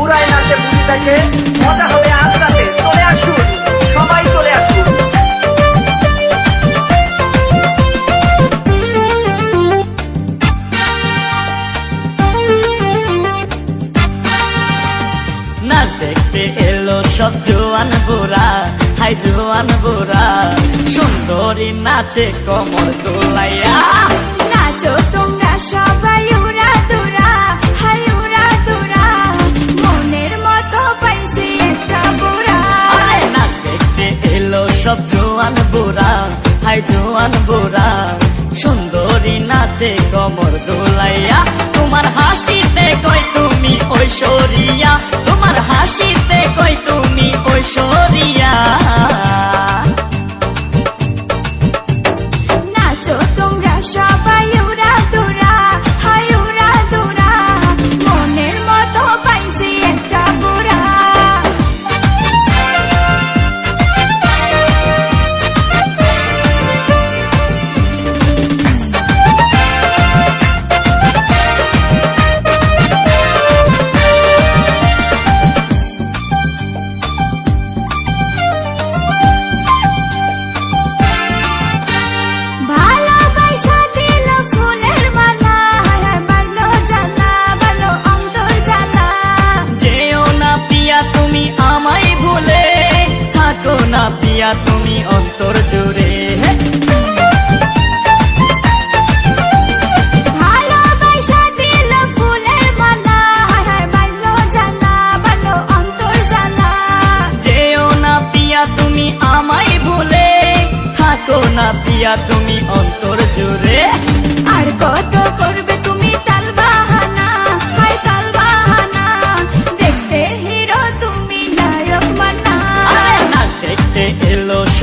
উপলক্ষে মজা হবে আজ রাতে চলে নাচ সব জোয়ান বুড়া, হাই জোয়ান বুড়া। সুন্দরী নাচে কমর দোলাইয়া। সব জোয়ান বুড়া হাই জোয়ান বুড়া। সুন্দরী নাচে কমর দোলাইয়া, তোমার হাসিতে কই তুমি ঐশ্বরিয়া। তোমার হাসিতে কই তুমি না পিয়া তুমি অন্তর জুড়ে। আমায় ভুলে থাকো না পিয়া তুমি অন্তর জুড়ে।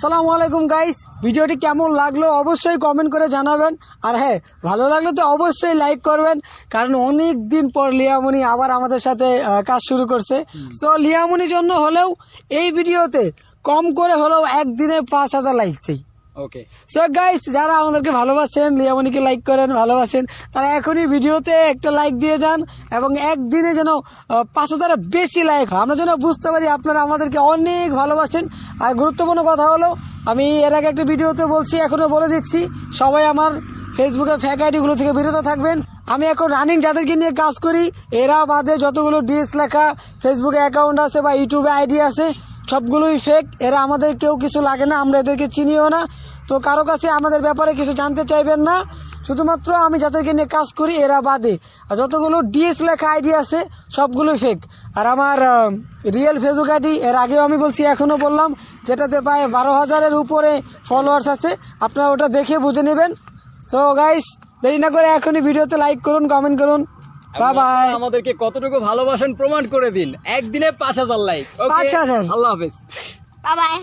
সালাম আলাইকুম গাইস ভিডিওটি কেমন লাগল অবশ্যই কমেন্ট করে জানাবেন। আর হ্যাঁ ভালো লাগলে তো অবশ্যই লাইক করবেন, কারণ অনেক দিন পর লিয়ামনি আবার আমাদের সাথে কাজ শুরু করছে। তো লিয়ামনির জন্য হলেও এই ভিডিওতে কম করে হলেও একদিনে পাঁচ হাজার লাইক চাই ওকে সো গাইস যারা আমাদেরকে ভালোবাসেন লিয়ামনিকে লাইক করেন, ভালোবাসেন, তারা এখনই ভিডিওতে একটা লাইক দিয়ে যান এবং একদিনে যেন পাঁচ হাজারের বেশি লাইক হয়। আমরা যেন বুঝতে পারি আপনারা আমাদেরকে অনেক ভালোবাসেন। আর গুরুত্বপূর্ণ কথা হলো, আমি এর আগে একটা ভিডিওতে বলছি, এখনও বলে দিচ্ছি, সবাই আমার ফেসবুকে ফ্যাক আইডিগুলো থেকে বিরত থাকবেন। আমি এখন রানিং যাদেরকে নিয়ে কাজ করি, এরা বাদে যতগুলো ডিএস লেখা ফেসবুকে অ্যাকাউন্ট আছে বা ইউটিউবে আইডি আছে সবগুলোই ফেক এরা আমাদের কেউ কিছু লাগে না, আমরা এদেরকে চিনিও না। তো কারও কাছে আমাদের ব্যাপারে কিছু জানতে চাইবেন না। শুধুমাত্র আমি যাদেরকে নিয়ে কাজ করি, এরা বাদে। আর যতগুলো ডিএস লেখা আইডি আছে, সবগুলোই ফেক আর আমার রিয়েল ফেসবুক আইডি, এর আগেও আমি বলছি, এখনও বললাম, যেটাতে প্রায় বারো হাজারের উপরে ফলোয়ার্স আছে। আপনারা ওটা দেখে বুঝে নেবেন। তো গাইস দেরি না করে এখনই ভিডিওতে লাইক করুন কমেন্ট করুন। বাই বাই আমাদেরকে কতটুকু ভালোবাসেন প্রমাণ করে দিন। একদিনে পাঁচ হাজার লাইক পাঁচ হাজার। আল্লাহ হাফিজ। বাবাই